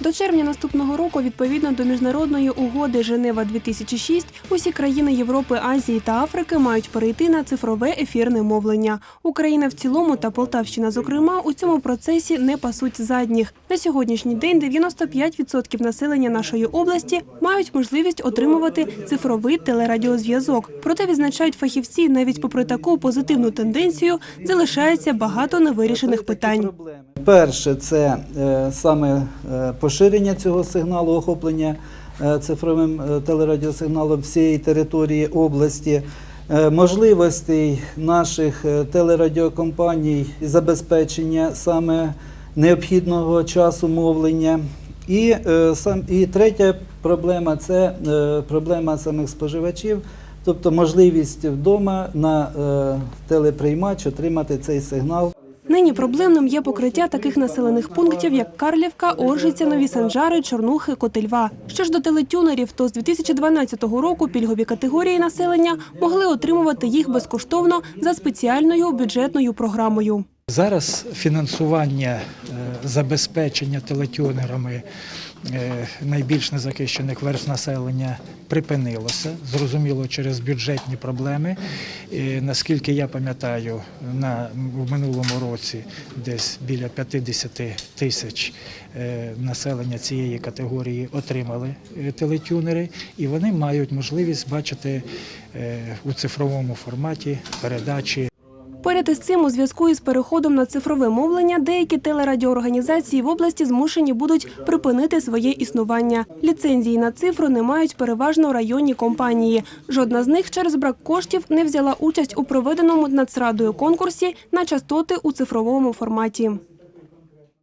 До червня наступного року, відповідно до міжнародної угоди Женева 2006 усі країни Європи, Азії та Африки мають перейти на цифрове ефірне мовлення. Україна в цілому та Полтавщина, зокрема, у цьому процесі не пасуть задніх. На сьогоднішній день 95% населення нашої області мають можливість отримувати цифровий телерадіозв'язок. Проте відзначають фахівці, навіть попри таку позитивну тенденцію, залишається багато невирішених питань. Перше, це е, саме е, поширення цього сигналу, охоплення е, цифровим телерадіосигналом всієї території області, можливостей наших телерадіокомпаній забезпечення саме необхідного часу мовлення. І, і третя проблема це проблема самих споживачів, тобто можливість вдома на телеприймач отримати цей сигнал. Нині проблемним є покриття таких населених пунктів, як Карлівка, Оржиця, Нові Санжари, Чорнухи, Котельва. Що ж до телетюнерів, то з 2012 року пільгові категорії населення могли отримувати їх безкоштовно за спеціальною бюджетною програмою. Зараз фінансування е, забезпечення телетюнерами е, найбільш незахищених верств населення припинилося, зрозуміло, через бюджетні проблеми. І, наскільки я пам'ятаю, на в минулому році десь біля 50 тисяч е, населення цієї категорії отримали телетюнери, і вони мають можливість бачити у цифровому форматі передачі Поряд із цим, у зв'язку із переходом на цифрове мовлення, деякі телерадіоорганізації в області змушені будуть припинити своє існування. Ліцензії на цифру не мають переважно районні компанії. Жодна з них через брак коштів не взяла участь у проведеному нацрадою конкурсі на частоти у цифровому форматі.